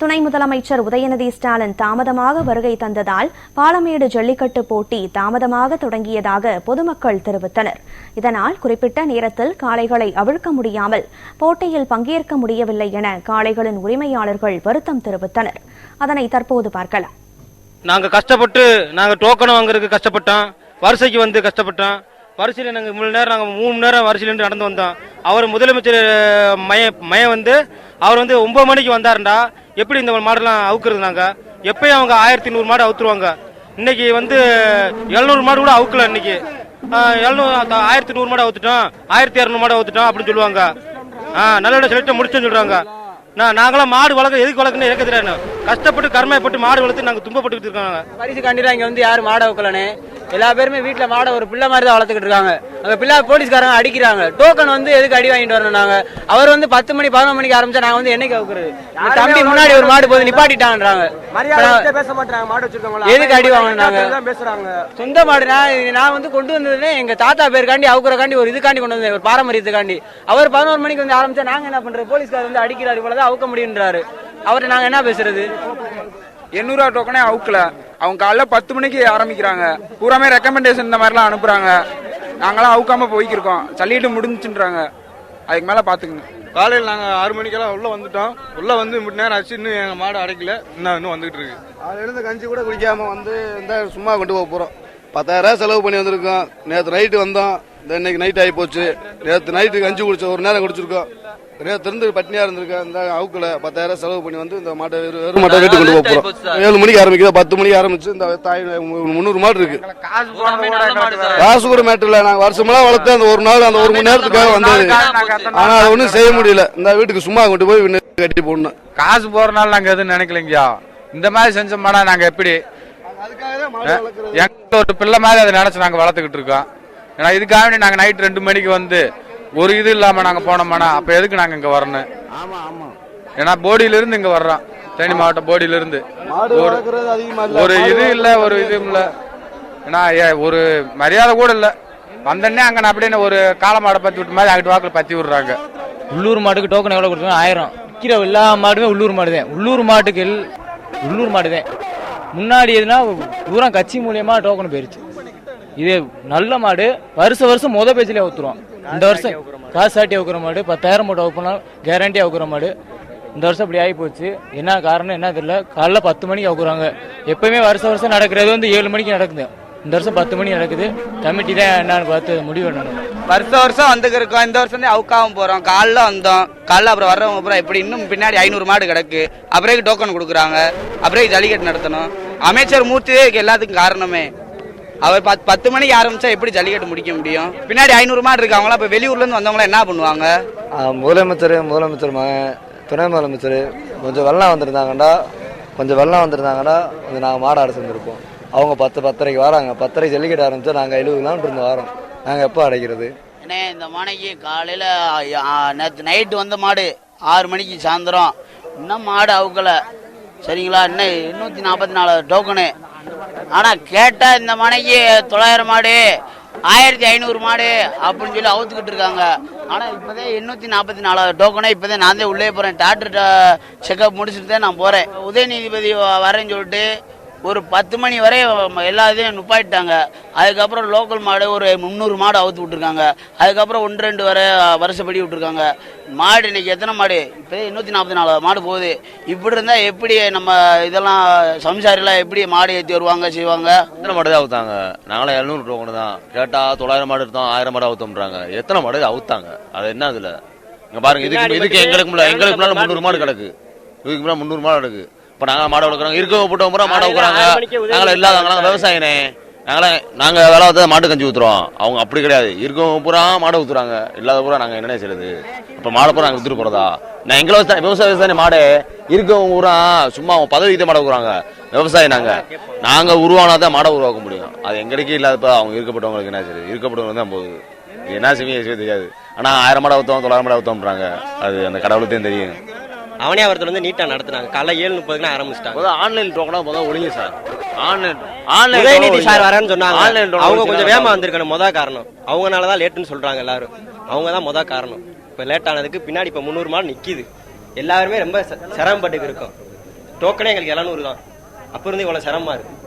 துணை முதலமைச்சர் உதயநிதி ஸ்டாலின் தாமதமாக வருகை தந்ததால் பாலமேடு ஜல்லிக்கட்டு போட்டி தாமதமாக தொடங்கியதாக பொதுமக்கள் தெரிவித்தனர். இதனால் குறிப்பிட்ட நேரத்தில் காளைகளை அவிழ்க்க முடியாமல் போட்டியில் பங்கேற்க முடியவில்லை என காளைகளின் உரிமையாளர்கள் வருத்தம் தெரிவித்தனர். அதனை தற்போது பார்க்கலாம். நாங்கள் கஷ்டப்பட்டு நாங்கள் டோக்கன் வாங்குறதுக்கு கஷ்டப்பட்டோம். வரிசைக்கு வந்து கஷ்டப்பட்டோம். வரிசையில் நாங்கள் மூணு நேரம் நாங்கள் மூணு நேரம் வரிசையில் நடந்து வந்தோம். அவர் முதலமைச்சர் மய மய வந்து அவர் வந்து ஒன்பது மணிக்கு வந்தாருண்டா. எப்படி இந்த மாடுலாம் அவுக்குறது நாங்கள் எப்பயும் அவங்க ஆயிரத்தி நூறு மாடு அவுத்துருவாங்க. இன்னைக்கு வந்து எழுநூறு மாடு கூட அவுக்கல இன்னைக்கு. எழுநூறு ஆயிரத்தி நூறு மாடு அவுத்துட்டோம். ஆயிரத்தி இரநூறு மாடு அவுத்துட்டோம் அப்படின்னு சொல்லுவாங்க. ஆ நல்ல செலக்ட் முடிச்சுன்னு சொல்றாங்க. நான் நாங்களாம் மாடு வளர்க்க எதுக்கு வளர்க்கணும் எனக்கு தெரியாது கஷ்டப்பட்டு கருமைப்பட்டு மாடு வளர்த்து நாங்கள் துன்பப்பட்டு இருக்காங்க. பரிசு கண்டிப்பா இங்க வந்து யாரும் மாடு அவுக்கலன்னு. எல்லா பேருமே வீட்டுல மாடை ஒரு பிள்ளை மாதிரி தான் வளர்த்துக்கிட்டு இருக்காங்க. அங்க பிள்ளை போலீஸ்காரங்க அடிக்கிறாங்க. டோக்கன் வந்து எதுக்கு அடி வாங்கிட்டு வரணும் நாங்க? அவர் வந்து பத்து மணி பதினொரு மணிக்கு ஆரம்பிச்சா நாங்க வந்து என்னைக்கு வைக்கிறது இந்த தம்பி முன்னாடி ஒரு மாடு போது நிப்பாட்டிட்டாங்கன்றாங்க. மரியாதை பேச மாட்டாங்க மாடு வச்சிருக்கவங்க எதுக்கு அடி வாங்கினாங்க சொந்த மாடு நான் நான் வந்து கொண்டு வந்ததுன்னு எங்க தாத்தா பேருக்காண்டி அவுக்குறக்காண்டி ஒரு இதுக்காண்டி கொண்டு வந்தேன் ஒரு பாரம்பரியத்துக்காண்டி. அவர் பதினோரு மணிக்கு வந்து ஆரம்பிச்சா நாங்க என்ன பண்றது? போலீஸ்கார் வந்து அடிக்கிறாரு இவ்வளவுதான் அவுக்க முடியுன்றாரு. அவர்கிட்ட நாங்க என்ன பேசுறது? எண்ணூறுவா டோக்கனே அவுக்கல. அவங்க காலைல பத்து மணிக்கு ஆரம்பிக்கிறாங்க. பூராமே ரெக்கமெண்டேஷன் இந்த மாதிரிலாம் அனுப்புறாங்க. நாங்களாம் அவுக்காம போய்க்கிருக்கோம். சல்லிட்டு முடிஞ்சுன்றாங்க. அதுக்கு மேல பாத்துக்கங்க காலையில் நாங்கள் ஆறு மணிக்கெல்லாம் உள்ள வந்துட்டோம். உள்ள வந்து இப்படி நேரம் ஆச்சு. இன்னும் எங்கள் மாடு அடைக்கல. இன்னும் இன்னும் வந்துகிட்டு இருக்கு. அதில் இருந்து கஞ்சி கூட குடிக்காம வந்து இந்த சும்மா கொண்டு போக போறோம். பத்தாயிரம் செலவு பண்ணி வந்திருக்கோம். நேற்று நைட்டு வந்தோம். இந்த இன்னைக்கு நைட் ஆகி போச்சு. நேற்று நைட்டு கஞ்சி குடிச்சோம் ஒரு நேரம் குடிச்சிருக்கோம். நேற்று இருந்து பட்னியா இருந்திருக்கேன். இந்த அவுக்குல பத்தாயிரம் செலவு பண்ணி வந்து இந்த மாட்டை வெறும் மாட்டை வீட்டுக்கு கொண்டு போக போறோம். ஏழு மணிக்கு ஆரம்பிக்குது பத்து மணிக்கு ஆரம்பிச்சு இந்த தாய் முந்நூறு மாடு இருக்கு. காசு கூட மேட்டர் இல்ல. நாங்க வருஷமெல்லாம் வளர்த்து அந்த ஒரு நாள் அந்த ஒரு மணி நேரத்துக்காக வந்தது. ஆனா அதை ஒன்றும் செய்ய முடியல. இந்த வீட்டுக்கு சும்மா கொண்டு போய் கட்டி போடணும். காசு போறனால நாங்க எதுவும் நினைக்கலைங்கய்யா. இந்த மாதிரி செஞ்சோம்னா நாங்க எப்படி? எங்க ஒரு பிள்ளை மாதிரி அதை நினைச்சு நாங்க வளர்த்துக்கிட்டு இருக்கோம். ஏன்னா இதுக்காக வேண்டி நாங்க நைட் ரெண்டு மணிக்கு வந்து ஒரு இது இல்லாம நாங்க போனோம்னா அப்ப எதுக்கு நாங்க இங்க வரணும்? ஆமா ஆமா. ஏன்னா போடியில இருந்து இங்க வர்றோம் தேனி மாவட்டம் போடியில இருந்து மாடு ஒரு வளர்க்கறது அதிகமா இல்ல. ஒரு இது இல்ல ஒரு இது இல்ல. ஏன்னா ஏ- ஒரு மரியாதை கூட இல்ல. வந்தோடனே அங்க நான் அப்படியே ஒரு காளை மாடை பத்தி விட்ட மாதிரி அங்கிட்டு வாக்குல பத்தி விடுறாங்க. உள்ளூர் மாட்டுக்கு டோக்கன் எவ்வளோ கொடுத்தாங்க ஆயிரம். விற்கிற எல்லா மாடுமே உள்ளூர் மாடு தான் உள்ளூர் மாட்டுக்கு உள்ளூர் மாடு தான் முன்னாடி எதுனா பூரா கட்சி மூலியமா டோக்கன் போயிருச்சு. இது நல்ல மாடு. வருஷ வருஷம் முத பேச்சிலே ஊத்துருவோம் இந்த வருஷம் காசு சாட்டி வைக்கிற மாடு பத்தாயிரம் போட்டு வைப்போம்னா கேரண்டியா வைக்கிற மாடு. இந்த வருஷம் இப்படி ஆகி போச்சு. என்ன காரணம் என்ன தெரியல. காலைல பத்து மணிக்கு வைக்கிறாங்க எப்பயுமே வருஷ வருஷம் நடக்கிறது வந்து ஏழு மணிக்கு நடக்குது. இந்த வருஷம் பத்து மணி நடக்குது. கமிட்டி தான் என்னன்னு பார்த்து முடிவு பண்ணணும். வருஷம் வருஷம் வந்துக்கு இருக்கோம் இந்த வருஷம் தான் அவுக்காம போறோம். காலைல வந்தோம். காலைல அப்புறம் வர்றவங்க அப்புறம் இப்படி இன்னும் பின்னாடி ஐநூறு மாடு கிடக்கு. அப்புறம் டோக்கன் கொடுக்குறாங்க. அப்புறம் ஜல்லிக்கட்டு நடத்தணும். அமைச்சர் இதுக்கு எல்லாத்துக்கும் காரணமே. அவர் பத்து பத்து மணிக்கு ஆரம்பிச்சா எப்படி ஜல்லிக்கட்டு முடிக்க முடியும்? பின்னாடி ஐநூறு மாடு இருக்கு அவங்களாம் இப்ப வெளியூர்ல இருந்து வந்தவங்களாம் என்ன பண்ணுவாங்க? முதலமைச்சர் முதலமைச்சர் மகன் துணை முதலமைச்சர் கொஞ்சம் வெள்ளம் வந்திருந்தாங்கடா கொஞ்சம் வெள்ளம் வந்திருந்தாங்கடா கொஞ்சம் நாங்கள் மாடு அடைச்சு வந்திருப்போம் அவங்க பத்து பத்தரைக்கு வராங்க. பத்தரை ஜல்லிக்கட்டு ஆரம்பிச்சா நாங்கள் எழுபது கிலோமீட்டர் இருந்து வரோம். நாங்கள் எப்போ அடைக்கிறது? அண்ணே இந்த மானைக்கு காலையில நேற்று நைட்டு வந்த மாடு ஆறு மணிக்கு சாயந்தரம். இன்னும் மாடு அவுக்கல. சரிங்களா? இன்னும் எண்ணூத்தி நாற்பத்தி நாலு டோக்கனு ஆனா கேட்டா இந்த மனைக்கு தொள்ளாயிரம் மாடு ஆயிரத்தி ஐநூறு மாடு அப்படின்னு சொல்லி அவுத்துக்கிட்டு இருக்காங்க. ஆனா இப்பதான் எண்ணூத்தி நாற்பத்தி நாலு டோக்கனே இப்பதான் நான் தான் உள்ளே போறேன். டாக்டர் செக்அப் முடிச்சுட்டு தான் நான் போறேன். உதயநீதிபதி வ- வரேன்னு சொல்லிட்டு ஒரு பத்து மணி வரை எல்லா இதையும் நுப்பாயிட்டாங்க. அதுக்கப்புறம் லோக்கல் மாடு ஒரு முந்நூறு மாடு அவுத்து விட்டுருக்காங்க. அதுக்கப்புறம் ஒன்று ரெண்டு வரை வருஷப்படி விட்டுருக்காங்க. மாடு இன்னைக்கு எத்தனை மாடு? இப்போ எண்ணூற்றி நாற்பத்தி நாலு மாடு போகுது. இப்படி இருந்தால் எப்படி நம்ம இதெல்லாம் சம்சாரிலாம் எப்படி மாடு ஏற்றி வருவாங்க செய்வாங்க? எத்தனை மாடு தான் அவுத்தாங்க? நாங்களாம் எழுநூறு டோக்கனு தான். கேட்டால் தொள்ளாயிரம் மாடு எடுத்தோம் ஆயிரம் மாடு அவுத்தோம்ன்றாங்க. எத்தனை மாடு அவுத்தாங்க? அது என்ன அதுல? இங்கே பாருங்க இதுக்கு இதுக்கு எங்களுக்கு எங்களுக்கு முன்னாடி முந்நூறு மாடு கிடக்கு. இதுக்கு முன்னாடி முந்நூறு மாடு கிடக்கு. இப்ப நாங்க மாடு வளர்க்குறோம். இருக்க போட்டோம் பூரா மாடு வைக்கிறாங்க நாங்கள இல்லாதவங்க விவசாயினே. நாங்களே நாங்க வேலை வந்து மாட்டு கஞ்சி ஊத்துறோம். அவங்க அப்படி கிடையாது. இருக்கவங்க பூரா மாடு ஊத்துறாங்க. இல்லாத பூரா நாங்க என்ன செய்யறது? இப்ப மாடை பூரா நாங்க வித்துட்டு போறதா? நான் எங்களை விவசாய விவசாய விவசாய மாடு. இருக்கவங்க பூரா சும்மா அவங்க பதவிக்கு மாடை வைக்கிறாங்க விவசாயி நாங்க. நாங்க உருவானாதான் மாடை உருவாக்க முடியும். அது எங்களுக்கு இல்லாதப்ப அவங்க இருக்கப்பட்டவங்களுக்கு என்ன செய்யுது இருக்கப்பட்டவங்க தான் போகுது. என்ன செய்வீங்க செய்ய தெரியாது. ஆனா ஆயிரம் மாடை ஊத்தோம் தொள்ளாயிரம் மாடை ஊத்தோம்ன்றாங்க அது அந்த கடவுளுக்கு தெரியும். அவனியாவரத்தில் வந்து நீட்டா நடத்துனாங்க. காலைல ஏழு முப்பதுக்கு ஆரம்பிச்சிட்டாங்க. ஆன்லைன் டோக்கனா முதல்ல ஒழுங்கு sir online online Udhayanidhi sir வரேன்னு சொன்னாங்க. ஆன்லைன் அவங்க கொஞ்சம் வேகமா வந்திருக்கணும். முத காரணம். அவங்கனால தான் லேட்டுன்னு சொல்றாங்க எல்லாரும். அவங்க தான் முத காரணம். இப்போ லேட் ஆனதுக்கு பின்னாடி இப்போ முந்நூறு மாடு நிக்குது. எல்லாருமே ரொம்ப ச- சிரமப்பட்டு இருக்கோம். டோக்கனே எங்களுக்கு எழுநூறு தான். அப்போ இருந்து இவ்வளோ சிரமமா இருக்கு.